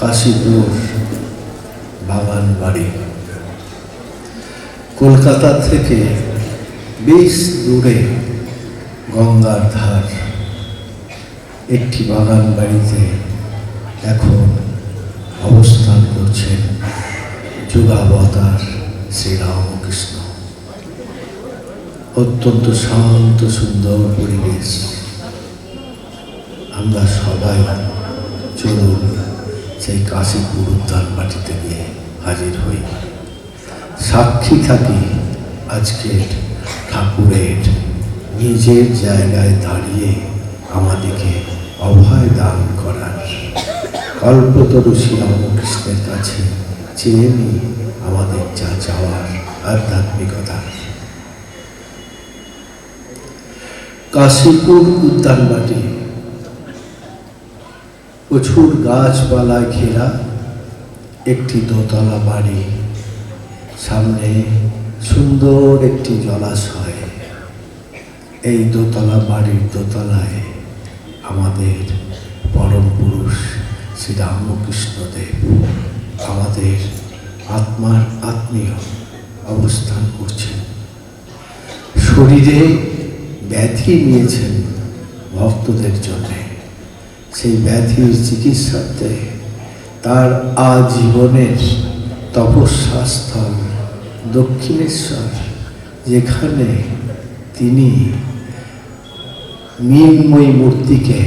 কাশীপুর বাগান বাড়ি। কলকাতা থেকে বেশ দূরে গঙ্গার ধার। একটি বাগান বাড়িতে এখন অবস্থান করছেন যুগাবতার শ্রীরামকৃষ্ণ। অত্যন্ত শান্ত, সুন্দর পরিবেশ। আমরা সবাই চলুন সেই কাশীপুর উদ্যান মাটিতে গিয়ে হাজির হই। সাক্ষী থাকি আজকের ঠাকুরের নিজের জায়গায় দাঁড়িয়ে আমাদেরকে অভয় দান করার। কল্পতরু শ্রীরামকৃষ্ণের কাছে চেয়ে নিই আমাদের যা চাওয়ার আধ্যাত্মিকতা। কাশীপুর উদ্যানবাটি প্রচুর গাছপালায় ঘেরা একটি দোতলা বাড়ি। সামনে সুন্দর একটি জলাশয়। এই দোতলা বাড়ির দোতলায় আমাদের পরম পুরুষ শ্রী রামকৃষ্ণদেব আমাদের আত্মার আত্মীয় অবস্থান করছেন। শরীরে ব্যাধি নিয়েছেন ভক্তদের জন্যে। সেই ব্যাধির চিকিৎসাতে তার আজীবনের তপস্যাস্থল দক্ষিণেশ্বর, যেখানে তিনি মৃন্ময়ী মূর্তিকে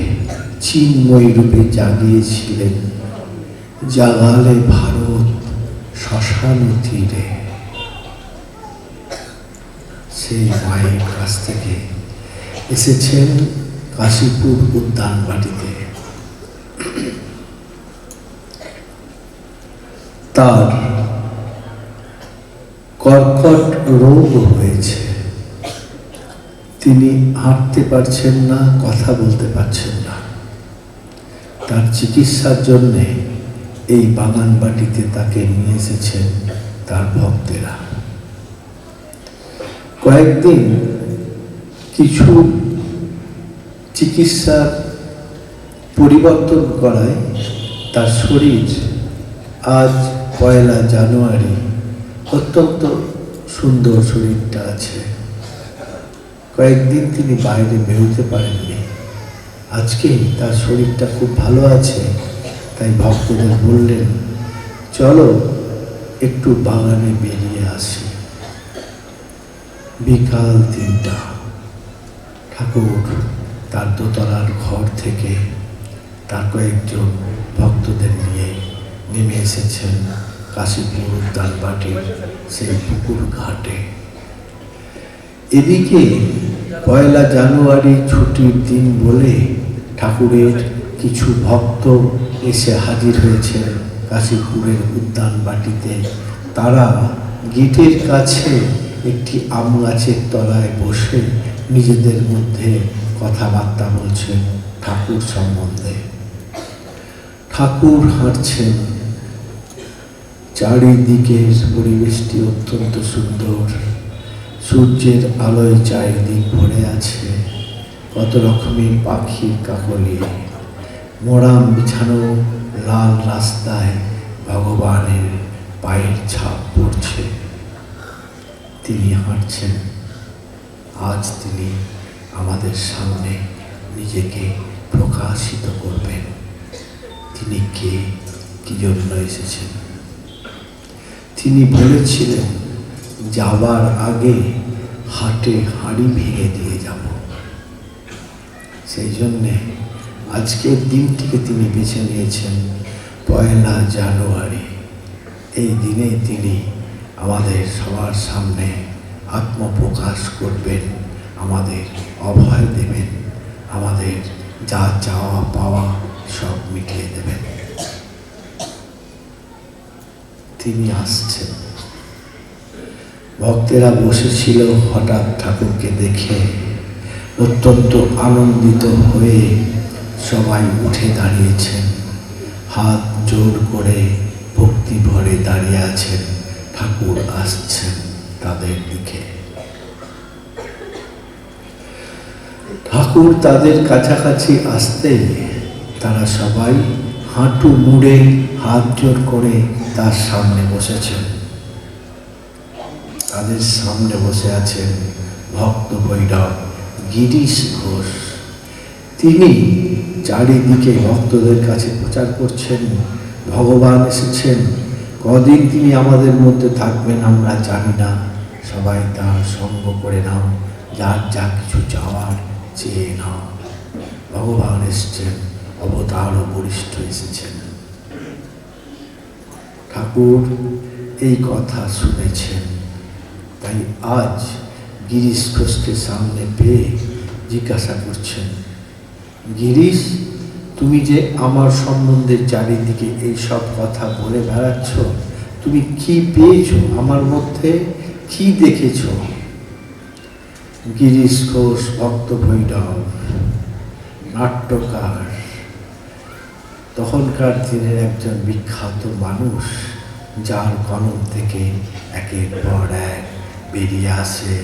চিন্ময়ী রূপে জাগিয়েছিলেন, জাগালে ভারত শ্মশান তীরে। সেই মায়ের কাছ থেকে এসেছেন কাশীপুর উদ্যান বাটিতে তার কর্কট রোগ হয়েছে। তিনি হাঁটতে পারছেন না, কথা বলতে পারছেন না। তার চিকিৎসার জন্যে এই বাগান বাটিতে তাকে নিয়ে এসেছেন তার ভক্তেরা। কয়েকদিন কিছু চিকিৎসার পরিবর্তন করায় তার শরীর আজ পয়লা জানুয়ারি অত্যন্ত সুন্দর শরীরটা আছে। কয়েকদিন তিনি বাইরে বেরোতে পারেননি। আজকে তার শরীরটা খুব ভালো আছে, তাই ভক্তদের বললেন, চলো একটু বাগানে বেরিয়ে আসি। বিকাল তিনটা। ঠাকুর, তার দোতলার ঘর থেকে তার কয়েকজন ভক্তদের নিয়ে নেমে এসেছেন। কাশীপুর উদ্যানবাটির সেই পুকুর ঘাটে। এদিকে পয়লা জানুয়ারি ছুটির দিন বলে ঠাকুরের কিছু ভক্ত এসে হাজির হয়েছেন কাশীপুরের উদ্যান বাটিতে তারা গেটের কাছে একটি আম গাছের তলায় বসে নিজেদের মধ্যে কথাবার্তা বলছেন ঠাকুর সম্বন্ধে। ঠাকুর হাঁটছেন। চারিদিকের পরিবেশটি অত্যন্ত সুন্দর। সূর্যের আলোয় চারিদিক ভরে আছে কত রকমের পাখির কাকলি। মোরাম বিছানো লাল রাস্তায় ভগবানের পায়ের ছাপ পড়ছে। তিনি হাঁটছেন। আজ তিনি আমাদের সামনে নিজেকে প্রকাশিত করবেন। তিনি কে? কি জন্য এসেছেন? তিনি বলেছিলেন, যাবার আগে হাটে হাঁড়ি ভেঙে দিয়ে যাব। সেই জন্যে আজকের দিনটিকে তিনি বেছে নিয়েছেন পয়লা জানুয়ারি। এই দিনে তিনি আমাদের সবার সামনে আত্মপ্রকাশ করবেন, আমাদের অভয় দেবেন, আমাদের যা চাওয়া পাওয়া সব মিটিয়ে দেবেন। তিনি আসছেন। ভক্তেরা বসেছিল হঠাৎ ঠাকুরকে দেখে। অত্যন্ত আনন্দিত হয়ে সবাই উঠে দাঁড়িয়েছেন। হাত জোর করে ভক্তি ভরে দাঁড়িয়ে আছেন। ঠাকুর আসছেন তাদের দিকে। ঠাকুর তাদের কাছাকাছি আসতে তারা সবাই হাঁটু মুড়ে হাত জোর করে তার সামনে বসেছেন তাদের সামনে বসে আছেন ভক্ত ভৈরব গিরিশ ঘোষ। তিনি চারিদিকে ভক্তদের কাছে প্রচার করছেন, ভগবান এসেছেন। কদিন তিনি আমাদের মধ্যে থাকবেন, আমরা জানি না। সবাই তার সঙ্গ করে নাও, যার যা কিছু চাওয়ার চেয়ে নাও। ভগবান এসছেন। অবতার ও বরিষ্ঠ এসেছেন। ঠাকুর এই কথা শুনেছেন। তাই আজ গিরিশ ঘোষকে সামনে পেয়ে জিজ্ঞাসা করছেন, গিরিশ, তুমি যে আমার সম্বন্ধে চারিদিকে এই সব কথা বলে বেড়াচ্ছ, তুমি কি পেয়েছ আমার মধ্যে? কি দেখেছ? গিরিশ ঘোষ ভক্ত ভৈরব, নাট্যকার। তখনকার দিনের একজন বিখ্যাত মানুষ, যার কলম থেকে একের পর এক বেরিয়ে আসে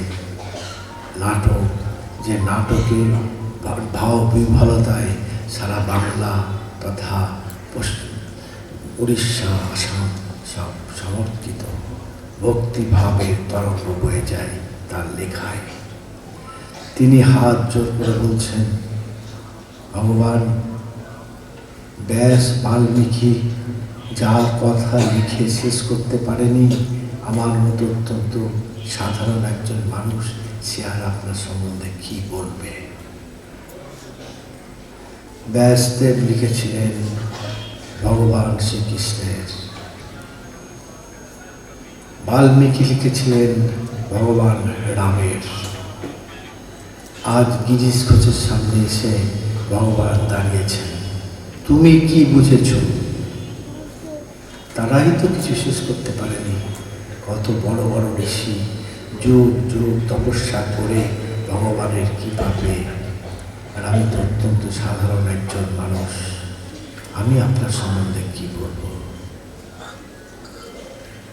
নাটক। যে নাটকে ভা- ভাব বিহ্বলতায় সারা বাংলা তথা উড়িষ্যা আসাম সব সমর্থিত। ভক্তিভাবের তরঙ্গ বয়ে যায় তার লেখায়। তিনি হাত জোর করে বলছেন, ভগবান ব্যাস বাল্মীকি যার কথা লিখে শেষ করতে পারেনি, আমার মতো অত্যন্ত সাধারণ একজন মানুষ, সে আর আপনার সম্বন্ধে কি বলবে? ব্যাসদেব লিখেছিলেন ভগবান শ্রীকৃষ্ণের। বাল্মীকি লিখেছিলেন ভগবান রামের। আজ গিরিশ ঘোষের সামনে এসে ভগবান দাঁড়িয়েছেন। তুমি কি বুঝেছ? তারাই তো কিছু শেষ করতে পারেনি। কত বড় বড় ঋষি যুগ যুগ তপস্যা করে ভগবানের কি পাবে আর আমি তো অত্যন্ত সাধারণ একজন মানুষ। আমি আপনার সম্বন্ধে কি বলব?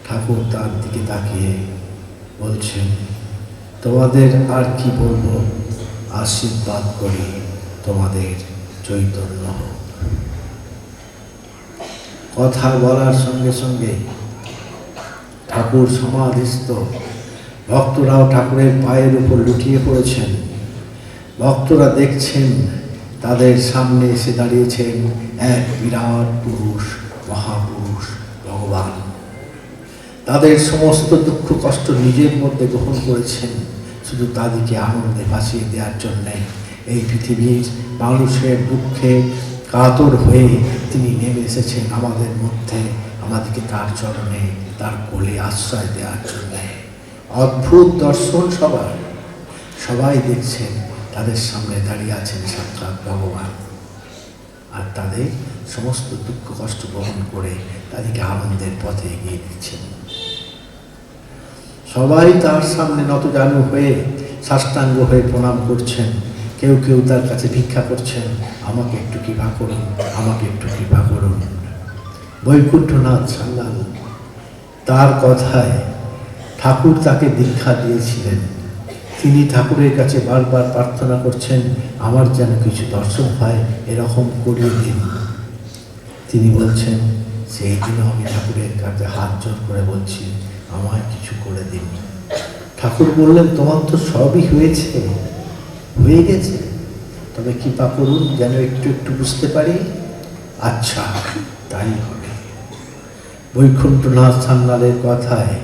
ঠাকুর তার দিকে তাকিয়ে বলছেন, তোমাদের আর কি বলব? আশীর্বাদ করি তোমাদের চৈতন্য। কথা বলার সঙ্গে সঙ্গে ঠাকুর সমাধিস্থ। ভক্তরাও ঠাকুরের পায়ের উপর লুটিয়ে পড়েছেন। ভক্তরা দেখছেন তাদের সামনে এসে দাঁড়িয়েছেন এক বিরাট পুরুষ, মহাপুরুষ, ভগবান। তাদের সমস্ত দুঃখ কষ্ট নিজের মধ্যে গ্রহণ করেছেন। শুধু তাদেরকে আনন্দে ভাসিয়ে দেওয়ার জন্যে এই পৃথিবীর মানুষের দুঃখে কাতর হয়ে তিনি নেমে এসেছেন আমাদের মধ্যে, আমাদেরকে তার চরণে, তার কোলে আশ্রয় দেওয়ার জন্যে। অদ্ভুত দর্শন সবার। সবাই দেখছেন, তাদের সামনে দাঁড়িয়ে আছেন সাক্ষাৎ ভগবান। আর তাদের সমস্ত দুঃখ কষ্ট বহন করে তাদেরকে আনন্দের পথে এগিয়ে দিচ্ছেন সবাই তার সামনে নতজানু হয়ে সাষ্টাঙ্গ হয়ে প্রণাম করছেন। কেউ কেউ তার কাছে ভিক্ষা করছেন, আমাকে একটু কৃপা করুন, আমাকে একটু কৃপা করুন। বৈকুণ্ঠনাথ সান্যাল তার কথায় ঠাকুর তাকে দীক্ষা দিয়েছিলেন। তিনি ঠাকুরের কাছে বারবার প্রার্থনা করছেন, আমার যেন কিছু দর্শন হয়, এরকম করিয়ে দিন। তিনি বলছেন, সেই দিনও আমি ঠাকুরের কাছে হাত জোর করে বলছি, আমায় কিছু করে দিন। ঠাকুর বললেন, তোমার তো সবই হয়েছে। হয়ে গেছে। তবে কৃপা করুন যেন একটু একটু বুঝতে পারি। আচ্ছা তাই হবে। বৈকুণ্ঠনাথ সান্যালের কথায়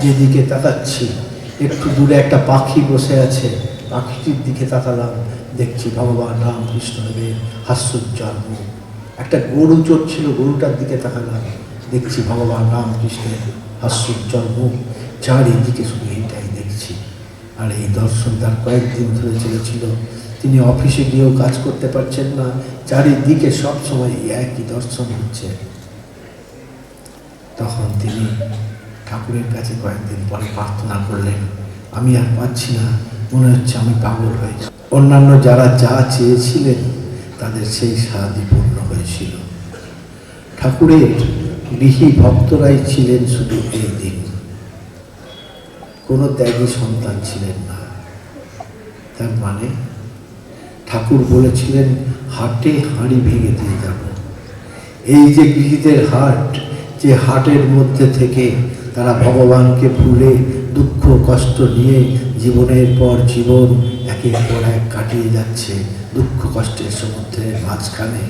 যেদিকে তাকাচ্ছি, একটু দূরে একটা পাখি বসে আছে। পাখিটির দিকে তাকালাম, দেখছি ভগবান রামকৃষ্ণদেবের হাস্যোজ্জ্বল মুখ একটা গরু চড়ছিল, গরুটার দিকে তাকালাম, দেখছি ভগবান রামকৃষ্ণের হাস্যোজ্জ্বল মুখ চারিদিকে শুধু আর এই দর্শন তার কয়েকদিন ধরে চলেছিল তিনি অফিসে গিয়েও কাজ করতে পারছেন না। চারিদিকে সব সময় একই দর্শন হচ্ছে। তখন তিনি ঠাকুরের কাছে কয়েকদিন পরে প্রার্থনা করলেন, আমি আর পাচ্ছি না। মনে হচ্ছে আমি পাগল হয়ে যাব। অন্যান্য যারা যা চেয়েছিলেন, তাদের সেই স্বাদই পূর্ণ হয়েছিল। ঠাকুরের গৃহী ভক্তরাই ছিলেন শুধু এই দিন। কোনো ত্যাগী সন্তান ছিলেন না। তার মানে ঠাকুর বলেছিলেন, হাটে হাঁড়ি ভেঙে দিয়ে যাব। এই যে গৃহীদের হাট, যে হাটের মধ্যে থেকে তারা ভগবানকে ভুলে দুঃখ, কষ্ট নিয়ে জীবনের পর জীবন একের পর এক কাটিয়ে যাচ্ছে দুঃখ, কষ্টের সমুদ্রের মাঝখানে।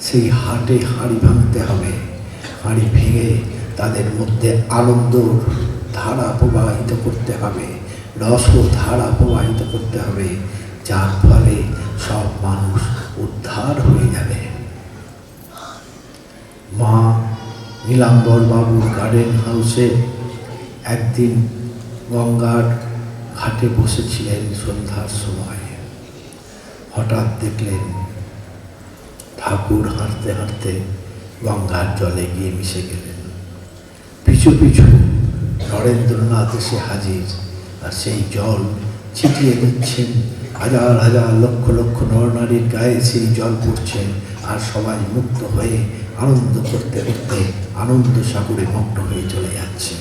সেই হাটে হাঁড়ি ভাঙতে হবে। হাঁড়ি ভেঙে তাদের মধ্যে আনন্দর ধারা প্রবাহিত করতে হবে রস ধারা প্রবাহিত করতে হবে, যার ফলে সব মানুষ উদ্ধার হয়ে যাবে। মা নীলাম্বর বাবুর গার্ডেন হাউসে একদিন গঙ্গার ঘাটে বসেছিলেন সন্ধ্যার সময়। হঠাৎ দেখলেন ঠাকুর হাঁটতে হাঁটতে গঙ্গার জলে গিয়ে মিশে গেলেন। পিছু পিছু নরেন্দ্রনাথ এসে হাজির, আর সেই জল ছিটিয়ে দিচ্ছেন। হাজার হাজার লক্ষ লক্ষ নরনারীর গায়ে সেই জল পড়ছে, আর সবাই মুক্ত হয়ে আনন্দ করতে করতে আনন্দ সাগরে মগ্ন হয়ে চলে যাচ্ছে।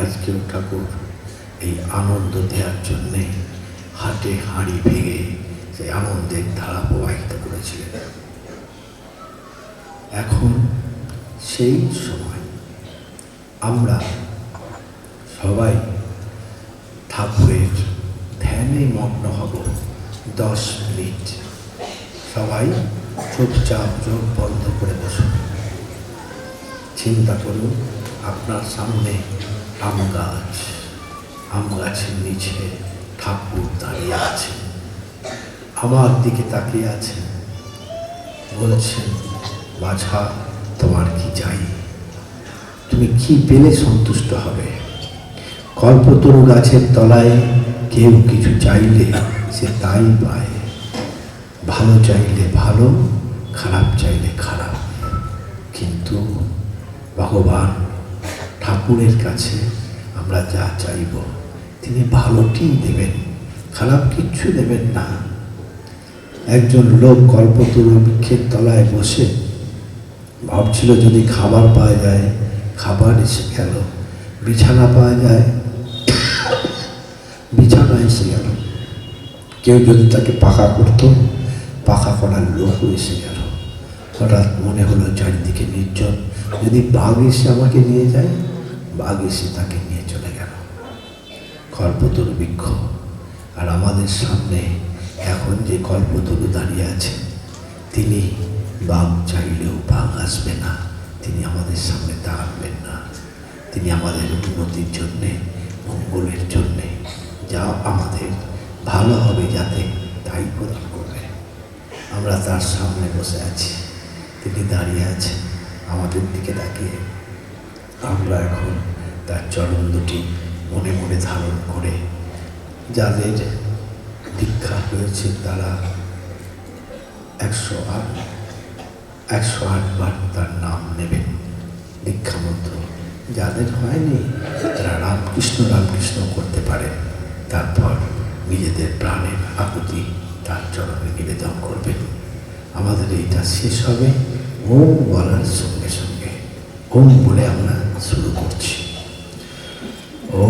আজকেও ঠাকুর এই আনন্দ দেওয়ার জন্যে হাটে হাঁড়ি ভেঙে সেই আনন্দের ধারা প্রবাহিত করেছিলেন। এখন সেই সময় আমরা সবাই ঠাকুরের ধ্যানে মগ্ন হব দশ মিনিট। সবাই চুপচাপ চোখ বন্ধ করে বসুন। চিন্তা করুন, আপনার সামনে আম গাছ, আম গাছের নিচে ঠাকুর দাঁড়িয়ে আছেন আমার দিকে তাকিয়ে আছেন। বলছেন, বাছা, তোমার কি চাই? তুমি কি পেলে সন্তুষ্ট হবে? কল্পতরু গাছের তলায় কেউ কিছু চাইলে সে তাই পায়। ভালো চাইলে ভালো, খারাপ চাইলে খারাপ। কিন্তু ভগবান ঠাকুরের কাছে আমরা যা চাইব, তিনি ভালোটি দেবেন, খারাপ কিচ্ছু দেবেন না। একজন লোক কল্পতরু বৃক্ষের তলায় বসে ভাবছিল যদি খাবার পাওয়া যায় খাবার এসে গেল। বিছানা পাওয়া যায়। বিছানা এসে গেল। কেউ যদি তাকে পাকা করতো, পাকা করার লোকও এসে গেল। হঠাৎ মনে হলো চারিদিকে নির্জন। যদি বাঘ এসে আমাকে নিয়ে যায়, বাঘ এসে তাকে নিয়ে চলে গেল। কল্পতরু বৃক্ষ। আর আমাদের সামনে এখন যে কল্পতরু দাঁড়িয়ে আছে, তিনি বাঘ চাইলেও বাঘ আসবে না। তিনি আমাদের সামনে দাঁড়াবেন না। তিনি আমাদের উন্নতির জন্যে, মঙ্গলের জন্যে, যা আমাদের ভালো হবে যাতে তাই প্রদান করবে। আমরা তার সামনে বসে আছি। তিনি দাঁড়িয়ে আছেন আমাদের দিকে তাকিয়ে। আমরা এখন তার চরণ দুটি মনে মনে ধারণ করে যাদের দীক্ষা হয়েছে তারা একশো আট, একশো আটবার তার নাম নেবেন দীক্ষা মন্ত্র যাদের হয়নি, তারা রামকৃষ্ণ রামকৃষ্ণ করতে পারে। তারপর নিজেদের প্রাণের আকুতি তার চরণে নিবেদন করবে। আমাদের এইটা শেষ হবে। ওম বলার সঙ্গে সঙ্গে। ওম বলে আমরা শুরু করছি। ও